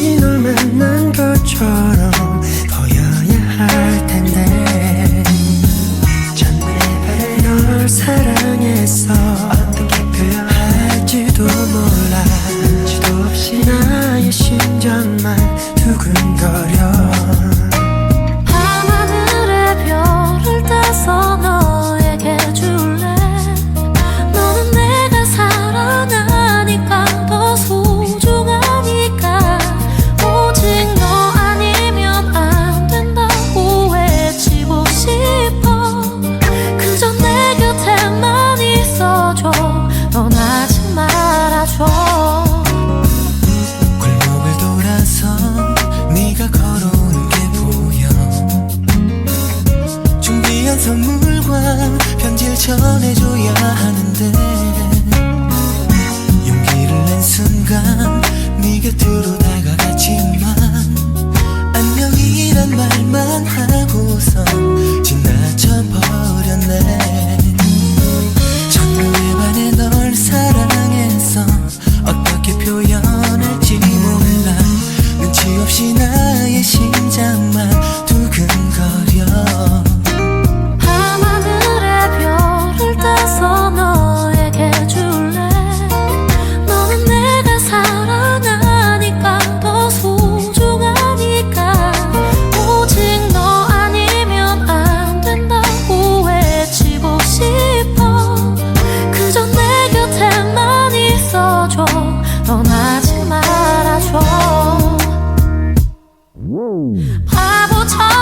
다시 널 만난 것처럼 보여야 할 텐데. 전날에 널 사랑했어 어떻게 표현할지도 몰라. 지도 없이 나의 심장만 두근거려. 선물과 편지를 전해줘야 하는데 또